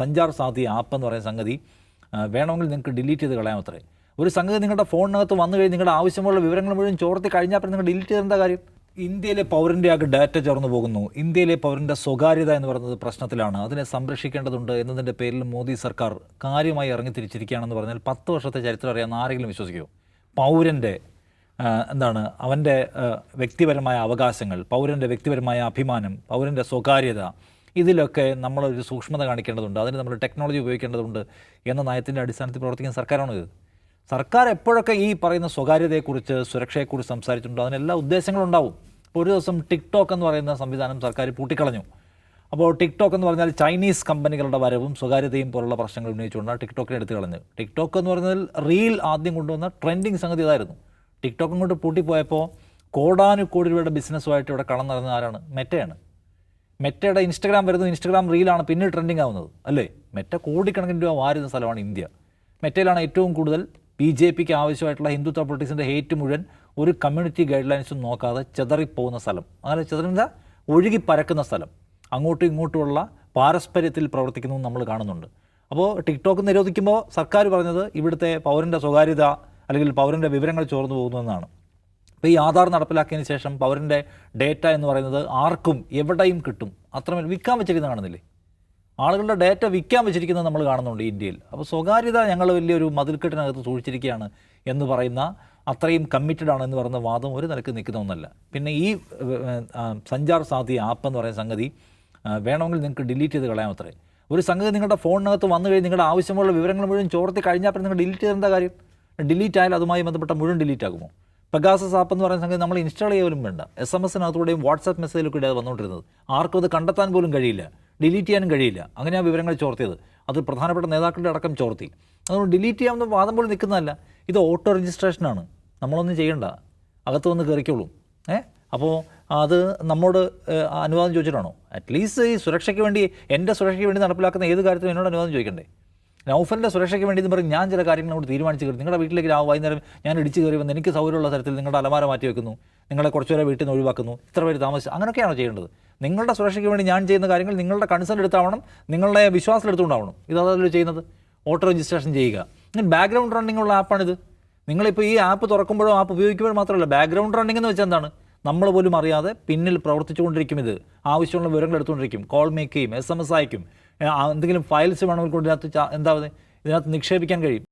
സഞ്ചാർ സാധി ആപ്പ് എന്ന് പറയുന്ന സംഗതി വേണമെങ്കിൽ നിങ്ങൾക്ക് ഡിലീറ്റ് ചെയ്ത് കളയാം അത്രേ. ഒരു സംഗതി നിങ്ങളുടെ ഫോണിനകത്ത് വന്നു കഴിഞ്ഞ് നിങ്ങളുടെ ആവശ്യമുള്ള വിവരങ്ങൾ മുഴുവൻ ചോർത്തി കഴിഞ്ഞാൽ പിന്നെ നിങ്ങൾ ഡിലീറ്റ് ചെയ്തേണ്ട കാര്യം? ഇന്ത്യയിലെ പൗരന്റെ ആകെ ഡാറ്റ ചോർന്നു പോകുന്നു. ഇന്ത്യയിലെ പൗരന്റെ സ്വകാര്യത എന്ന് പറയുന്നത് പ്രശ്നത്തിലാണ്. അതിനെ സംരക്ഷിക്കേണ്ടതുണ്ട് എന്നതിന്റെ പേരിൽ മോദി സർക്കാർ കാര്യമായി ഇറങ്ങിത്തിരിച്ചിരിക്കുകയാണെന്ന് പറഞ്ഞാൽ പത്ത് വർഷത്തെ ചരിത്രം അറിയാവുന്ന ആരെങ്കിലും വിശ്വസിക്കുമോ പൗരന്റെ എന്താണ് അവന്റെ വ്യക്തിപരമായ അവകാശങ്ങൾ പൗരന്റെ വ്യക്തിപരമായ അഭിമാനം പൗരന്റെ സ്വകാര്യത ഇതിലൊക്കെ നമ്മളൊരു സൂക്ഷ്മത കാണിക്കേണ്ടതുണ്ട്. അതിന് നമ്മൾ ടെക്നോളജി ഉപയോഗിക്കേണ്ടതുണ്ട് എന്ന നയത്തിന്റെ അടിസ്ഥാനത്തിൽ പ്രവർത്തിക്കുന്ന സർക്കാരാണ് ഇത്? സർക്കാർ എപ്പോഴൊക്കെ ഈ പറയുന്ന സ്വകാര്യതയെക്കുറിച്ച് സുരക്ഷയെക്കുറിച്ച് സംസാരിച്ചിട്ടുണ്ടോ? അതിനെല്ലാ ഉദ്ദേശങ്ങളുണ്ടാവും ഇപ്പോൾ ഒരു ദിവസം ടിക്ടോക്ക് എന്ന് പറയുന്ന സംവിധാനം സർക്കാർ പൂട്ടിക്കളഞ്ഞു. അപ്പോൾ ടിക്ടോക്ക് എന്ന് പറഞ്ഞാൽ ചൈനീസ് കമ്പനികളുടെ വരവും സ്വകാര്യതയും പോലുള്ള പ്രശ്നങ്ങൾ ഉന്നയിച്ചുകൊണ്ടാണ് ടിക്ടോക്കിനെ എടുത്തു കളഞ്ഞത് ടിക്ടോക്ക് എന്ന് പറഞ്ഞാൽ റീൽ ആദ്യം കൊണ്ടുവന്ന ട്രെൻഡിങ് സംഗതി ഇതായിരുന്നു ടിക്ടോക്കും കൊണ്ട് പൂട്ടിപ്പോയപ്പോൾ കോടാനുകോടി രൂപയുടെ ബിസിനസ്സുമായിട്ട് ഇവിടെ കളം നടന്ന ആരാണ്? മെറ്റയാണ്. മെറ്റയുടെ ഇൻസ്റ്റഗ്രാം വരുന്നത് ഇൻസ്റ്റഗ്രാം റീലാണ് പിന്നെ ട്രെൻഡിങ് ആവുന്നത് അല്ലേ? മെറ്റ കോടിക്കണക്കിന് രൂപ വാരുന്ന സ്ഥലമാണ് ഇന്ത്യ. മെറ്റയിലാണ് ഏറ്റവും കൂടുതൽ ബി ജെ പിക്ക് ആവശ്യമായിട്ടുള്ള ഹിന്ദുത്വ പൊളിറ്റിക്സിന്റെ ഹേറ്റ് മുഴുവൻ ഒരു കമ്മ്യൂണിറ്റി ഗൈഡ് ലൈൻസും നോക്കാതെ ചെതറിപ്പോകുന്ന സ്ഥലം. അങ്ങനെ ചെതറില്ല ഒഴുകി പരക്കുന്ന സ്ഥലം. അങ്ങോട്ടും ഇങ്ങോട്ടുമുള്ള പാരസ്പര്യത്തിൽ പ്രവർത്തിക്കുന്നത് നമ്മൾ കാണുന്നുണ്ട്. അപ്പോൾ ടിക്ടോക്ക് നിരോധിക്കുമ്പോൾ സർക്കാർ പറഞ്ഞത് ഇവിടുത്തെ പൗരന്റെ സ്വകാര്യത അല്ലെങ്കിൽ പൗരന്റെ വിവരങ്ങൾ ചോർന്നു പോകുന്നതെന്നാണ് ഇപ്പോൾ ഈ ആധാർ നടപ്പിലാക്കിയതിന് ശേഷം പൗരന്റെ ഡേറ്റ എന്ന് പറയുന്നത് ആർക്കും എവിടെയും കിട്ടും. അത്രമേൽ വിൽക്കാൻ വെച്ചിരിക്കുന്ന കാണുന്നില്ലേ? ആളുകളുടെ ഡേറ്റ വിൽക്കാൻ വെച്ചിരിക്കുന്നത് നമ്മൾ കാണുന്നുണ്ട് ഇന്ത്യയിൽ. അപ്പോൾ സ്വകാര്യത ഞങ്ങൾ വലിയൊരു മതിൽക്കെട്ടിനകത്ത് സൂക്ഷിച്ചിരിക്കുകയാണ് എന്ന് പറയുന്ന അത്രയും കമ്മിറ്റഡ് ആണെന്ന് പറയുന്ന വാദം ഒരു നിലയ്ക്ക് നിൽക്കുന്ന ഒന്നല്ല. പിന്നെ ഈ സഞ്ചാർ സാധി ആപ്പ് എന്ന് പറയുന്ന സംഗതി വേണമെങ്കിൽ നിങ്ങൾക്ക് ഡിലീറ്റ് ചെയ്ത് കളയാം അത്രേ. ഒരു സംഗതി നിങ്ങളുടെ ഫോണിനകത്ത് വന്നു കഴിഞ്ഞ് നിങ്ങളുടെ ആവശ്യമുള്ള വിവരങ്ങൾ മുഴുവൻ ചോർത്തി കഴിഞ്ഞാൽ പിന്നെ നിങ്ങൾ ഡിലീറ്റ് ചെയ്തേണ്ട കാര്യം? ഡിലീറ്റ് ആയാലും അതുമായി ബന്ധപ്പെട്ട മുഴുവൻ ഡിലീറ്റ് ആകുമോ? പെഗാസസ് ആപ്പ് എന്ന് പറയുന്ന സംഗതി നമ്മൾ ഇൻസ്റ്റാൾ ചെയ്യാനും വേണ്ട. എസ് എം എസിനകത്തൂടെയും വാട്സാപ്പ് മെസ്സേജിലൊക്കെ അത് വന്നുകൊണ്ടിരുന്നത് ആർക്കും അത് കണ്ടെത്താൻ പോലും കഴിയില്ല. ഡിലീറ്റ് ചെയ്യാനും കഴിയില്ല. അങ്ങനെ ആ വിവരങ്ങൾ ചോർത്തിയത്. അത് പ്രധാനപ്പെട്ട നേതാക്കളുടെ അടക്കം ചോർത്തി. അതുകൊണ്ട് ഡിലീറ്റ് ചെയ്യാമെന്ന് വാദം പോലും നിൽക്കുന്നതല്ല. ഇത് ഓട്ടോ രജിസ്ട്രേഷനാണ് നമ്മളൊന്നും ചെയ്യണ്ട. അകത്ത് വന്ന് കയറിക്കോളൂ ഏ? അപ്പോൾ അത് നമ്മോട് അനുവാദം ചോദിച്ചിട്ടാണോ? അറ്റ്ലീസ്റ്റ് ഈ സുരക്ഷയ്ക്ക് വേണ്ടി എന്റെ സുരക്ഷയ്ക്ക് വേണ്ടി നടപ്പിലാക്കുന്ന ഏത് കാര്യത്തിനും എന്നോട് അനുവാദം ചോദിക്കണ്ടേ? നൗഫലിന്റെ സുരക്ഷയ്ക്ക് വേണ്ടി എന്ന് പറഞ്ഞ് ഞാൻ ചില കാര്യങ്ങൾ കൊണ്ട് തീരുമാനിച്ച് കയറി. നിങ്ങളുടെ വീട്ടിലേക്ക് രാവ് വൈകുന്നേരം ഞാൻ ഇടിച്ച് കയറി വന്ന് എനിക്ക് സൗകര്യമുള്ള തരത്തിൽ നിങ്ങളുടെ അലമാര മാറ്റി വെക്കുന്നു. നിങ്ങളെ കുറച്ചുപേരെ വീട്ടിൽ നിന്ന് ഒഴിവാക്കുന്നു. ഇത്ര പേര് താമസിച്ചു അങ്ങനെയൊക്കെയാണോ ചെയ്യേണ്ടത്? നിങ്ങളുടെ സുരക്ഷയ്ക്ക് വേണ്ടി ഞാൻ ചെയ്യുന്ന കാര്യങ്ങൾ നിങ്ങളുടെ കൺസേൺ എടുത്താവണം നിങ്ങളുടെ വിശ്വാസം എടുത്തുകൊണ്ടാവണം. ഇതല്ലോ ചെയ്യുന്നത്? ഓട്ടോ രജിസ്ട്രേഷൻ ചെയ്യുക. ഇങ്ങനെ ബാക്ക്ഗ്രൗണ്ട് റണ്ണിംഗ് ഉള്ള ആപ്പാണിത് നിങ്ങളിപ്പോൾ ഈ ആപ്പ് തുറക്കുമ്പോഴോ ആപ്പ് ഉപയോഗിക്കുമ്പോഴോ മാത്രമല്ല ബാക്ക്ഗ്രൗണ്ട് റണ്ണിംഗ് എന്ന് വെച്ചാൽ എന്താണ്? നമ്മൾ പോലും അറിയാതെ പിന്നിൽ പ്രവർത്തിച്ചുകൊണ്ടിരിക്കും ഇത്. ആവശ്യമുള്ള വിവരങ്ങൾ എടുത്തുകൊണ്ടിരിക്കും. കോൾ മേക്ക് ചെയ്യും എസ് എം എസ് അയക്കും. എന്തെങ്കിലും ഫയൽസ് വേണമെങ്കിൽ കൂടെ ഇതിനകത്ത് എന്താ ഇതിനകത്ത് നിക്ഷേപിക്കാൻ കഴിയും.